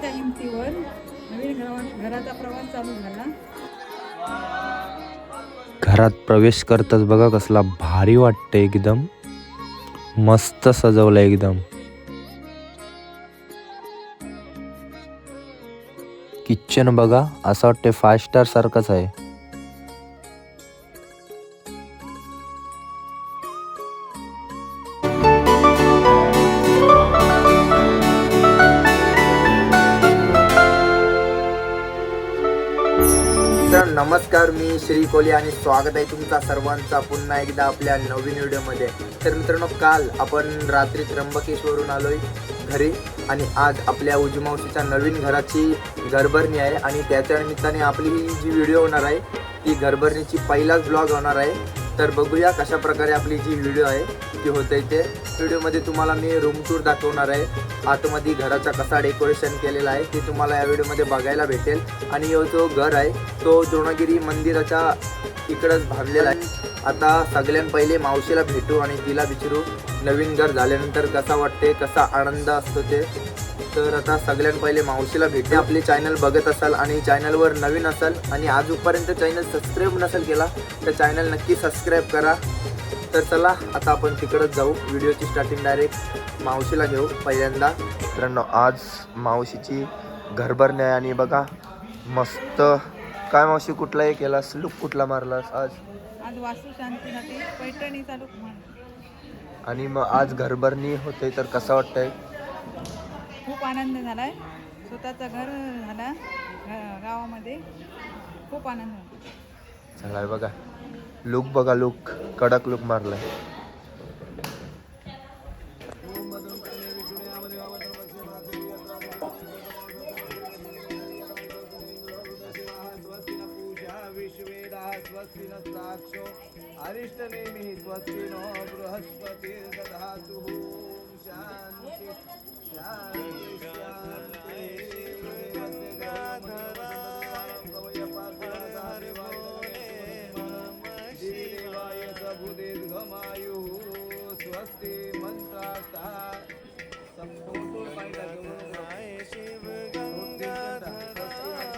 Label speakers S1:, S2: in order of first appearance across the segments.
S1: त्या हिमतीवर नवीन घरा- घराचा प्रवास चालू झाला.
S2: घरात प्रवेश करताच बघा कसला भारी वाटतं एकदम. मस्त सजवलं एकदम. किचन बघा असं वाटते फाय स्टार सारखंच आहे.
S3: नमस्कार मी श्री कोली आणि स्वागत आहे तुमचा सर्वांचा पुन्हा एकदा आपल्या नवीन व्हिडिओमध्ये. तर मित्रांनो काल आपण रात्री त्र्यंबकेश्वरून आलोय घरी आणि आज आपल्या उजमावशीच्या नवीन घराची घरभरणी आहे आणि त्याच्या निमित्ताने आपली ही जी व्हिडिओ होणार आहे ती घरभरणीची पहिलाच ब्लॉग होणार आहे. तर बघूया कशा प्रकारे आपली जी व्हिडिओ आहे ती होते ते व्हिडिओमध्ये तुम्हाला मी रूम टूर दाखवणार आहे. आतमध्ये घराचा कसा डेकोरेशन केलेला आहे ते तुम्हाला या व्हिडिओमध्ये बघायला भेटेल. आणि जो घर आहे तो द्रोणगिरी मंदिराच्या इकडंच भागलेला आहे. आता सगळ्यां पहिले मावशीला भेटू आणि तिला विचारू नवीन घर झाल्यानंतर कसा वाटते कसा आनंद असतो ते. तर आता सगळ्यात पहिले मावशीला भेटते आपले चॅनल बघत असाल आणि चॅनलवर नवीन असाल आणि आजपर्यंत चॅनल सबस्क्राईब नसेल केला तर चॅनल नक्की सबस्क्राईब करा. तर चला आता आपण तिकडंच जाऊ. व्हिडिओची स्टार्टिंग डायरेक्ट मावशीला घेऊ पहिल्यांदा. मित्रांनो आज मावशीची घरभरणी आहे आणि बघा मस्त. काय मावशी कुठला हे केलास? लुक कुठला मारलास आज?
S1: आज लुक म्हण
S3: आणि मग आज घरभरणी होते तर कसं वाटतंय?
S1: खूप आनंद झालाय. स्वतःचं घर झाला. गावामध्ये खूप आनंद झाला
S3: चांगला आहे बघा. लुक बघा लुक. कडक लुक मारलाय.
S4: स्वस्ति नो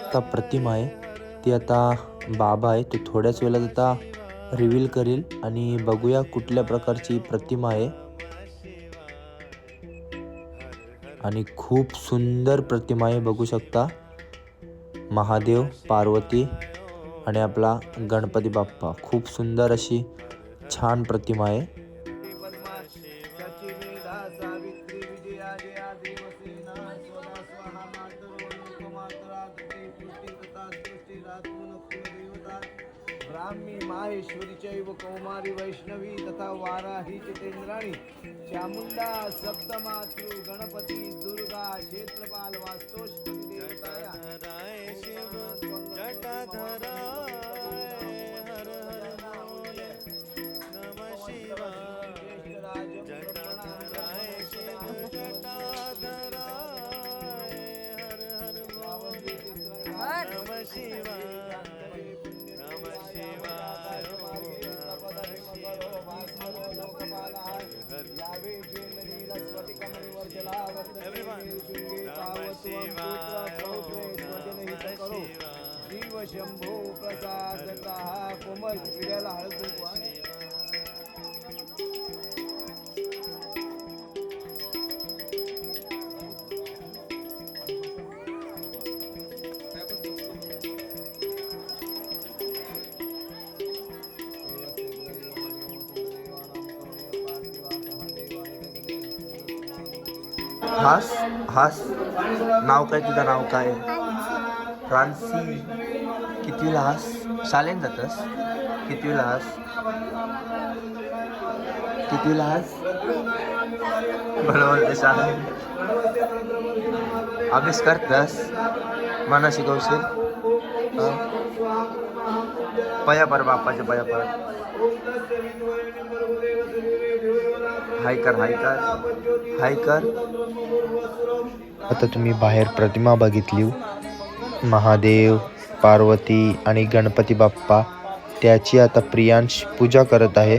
S2: आता प्रतिमा आहे. ती आता बाबा आहे. तो थोड्याच वेळात आता रिव्हील करेल आणि बघूया कुठल्या प्रकारची प्रतिमा आहे. आणि खूप सुंदर प्रतिमा आहे बघू शकता. महादेव पार्वती आणि आपला गणपती बाप्पा. खूप सुंदर अशी छान प्रतिमा आहे.
S4: ब्राह्मी माहेश्वरी चैव कौमारी वैष्णवी तथा वाराही चितेंद्राणी चामुंडा सप्तमातृ गणपती दुर्गा क्षेत्रपाल वास्तोष्पती देवताया. शिव जीव शंभो प्रसाद कोमल पिढ्याला हळद
S3: हास हास. नाव काय तुझं? नाव काय? फ्रान्सी. कितवीला हास? शालेन जातस? कितवीला हास? कितवीला हास? बरोबर शाळेत अभ्यास करतस? मना शिकवशील पया पर बापाच्या पया पर हाय कर हाय कर हाय कर आता तुम्ही बाहेर प्रतिमा बघितली. महादेव पार्वती आणि गणपती बाप्पा त्याची आता प्रियांश पूजा करत आहे.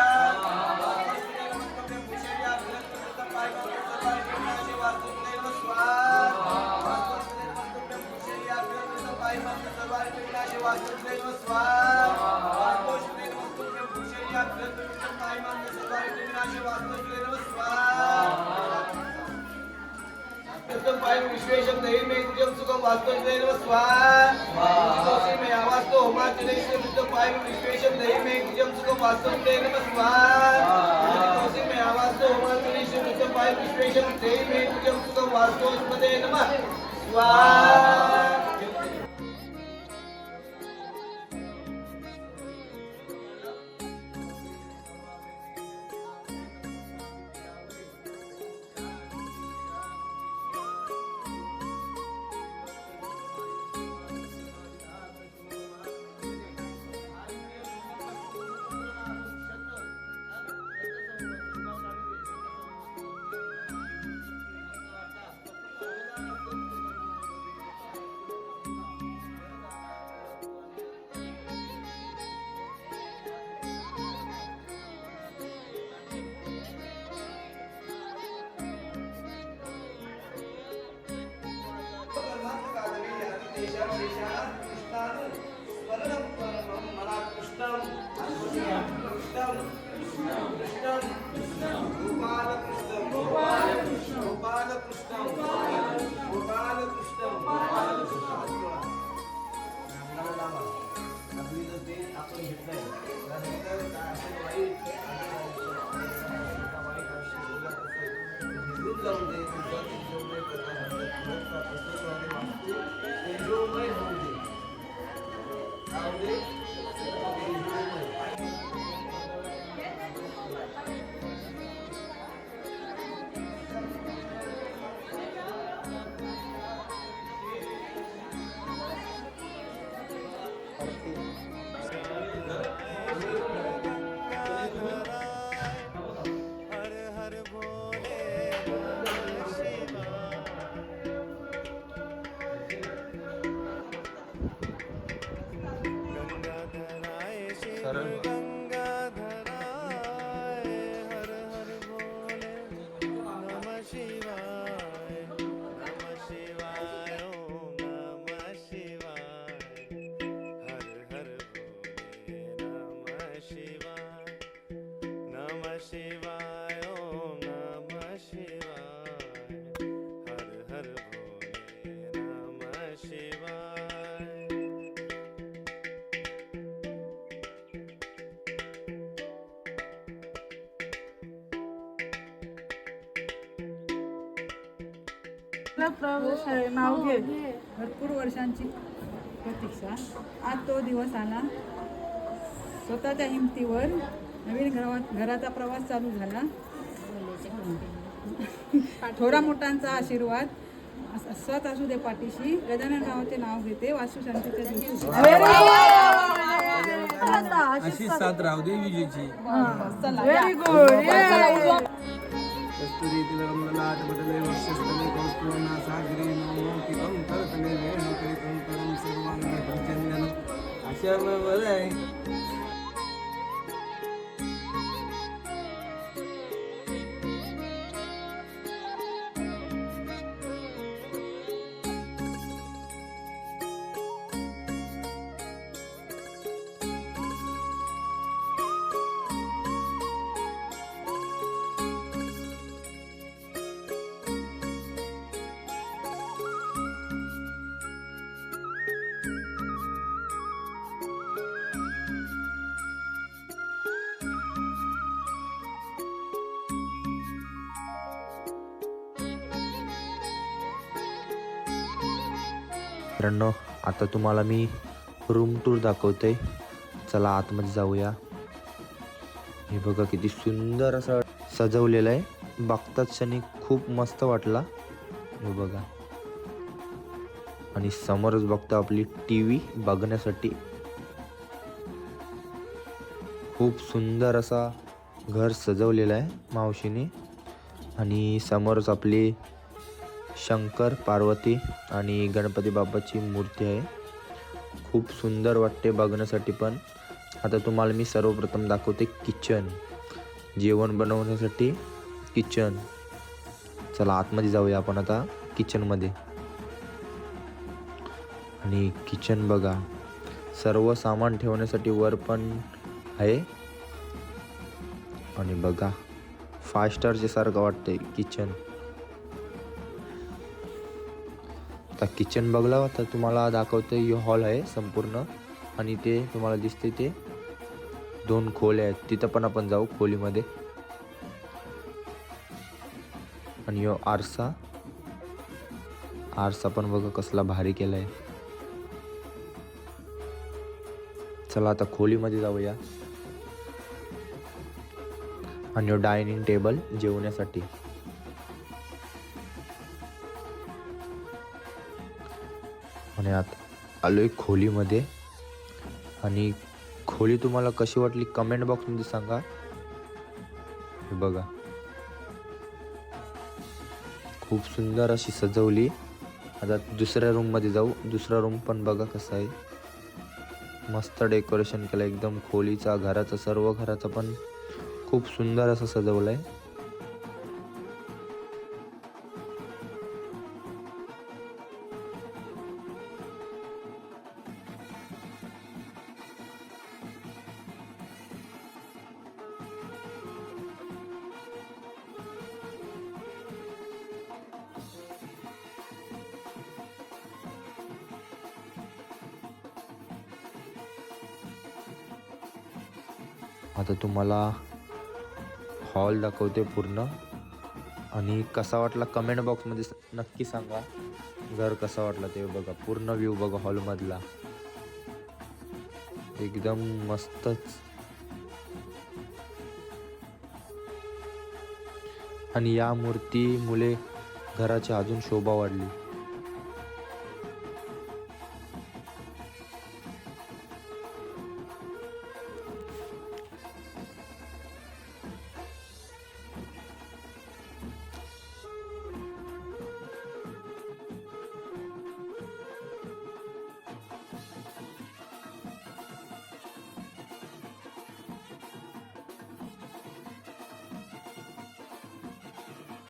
S4: सचरार विश्वेशम दही में निजम सुखम वास्तव स्वाहा में आवाज तो होमा चले से मुझे पाए विश्वेशम दही में निजम सुखम वास्तव जय स्वाहा में आवाज तो होमा चले से मुझे पाए विश्वेशम दही में निजम सुखम वास्तव Então, dentro do ano de 2018, eu vou ter que fazer uma Thank you. जय नमः स्वाहा
S1: आपला प्रवेश आहे, नाव घे भरपूर वर्षांची प्रतीक्षा. आज तो दिवस आला. स्वतःच्या हिमतीवर नवीन घरात घराचा प्रवास चालू झाला. थोडा मोठ्यांचा आशीर्वाद. अस- असत असू दे पाठीशी. गजानन नावाचे नाव घेते. वास्तुशांतीच्या दिवशी.
S5: अशी साथ राहू दे कस्तुरी बदले वक्षस्थले कौस्तुभना सागरी सर्वांग अशा बरं आहे
S3: मित्रांनो आता तुम्हाला मी रूम टूर दाखवते चला आतमध्ये जाऊया. हे बघा किती सुंदर असं सजवलेलं आहे. बघताच क्षणी खूप मस्त वाटला. हे बघा. आणि समोरच बघता आपली टी व्ही बघण्यासाठी. खूप सुंदर असा घर सजवलेलं आहे मावशीने. आणि समोरच आपली शंकर पार्वती आणि गणपती बाप्पाची मूर्ती आहे. खूप सुंदर वाटते बघण्यासाठी पण. आता तुम्हाला मी सर्वप्रथम दाखवते किचन. जेवण बनवण्यासाठी किचन. चला आतमध्ये जाऊया आपण आता किचनमध्ये. आणि किचन बघा. सर्व सामान ठेवण्यासाठी वर पण आहे. आणि बघा फाय स्टारचे सारखं वाटतंय किचन. आता किचन बघला तर तुम्हाला दाखवतो हे हॉल आहे संपूर्ण. आणि ते तुम्हाला दिसते ते दोन खोल्या आहेत. तिथं पण आपण जाऊ खोलीमध्ये. आणि यो आरसा. आरसा पण बघा कसला भारी केलाय. चला आता खोलीमध्ये जाऊया. आणि डायनिंग टेबल जेवण्यासाठी. आणि आता आलोय खोलीमध्ये. आणि खोली तुम्हाला कशी वाटली कमेंट बॉक्समध्ये सांगा. हे बघा. खूप सुंदर अशी सजवली. आता दुसऱ्या रूममध्ये जाऊ. दुसरा रूम पण बघा कसा आहे. मस्त डेकोरेशन केलं. एकदम खोलीचा घराचा सर्व घराचा पण खूप सुंदर असं सजवलं आहे आता तुम्हाला हॉल दाखवते पूर्ण. आणि कसा वाटला कमेंट बॉक्समध्ये नक्की सांगा. घर कसा वाटला ते बघा. पूर्ण व्ह्यू बघा हॉलमधला एकदम मस्तच. आणि या मूर्ती मुले घराची अजून शोभा वाढली.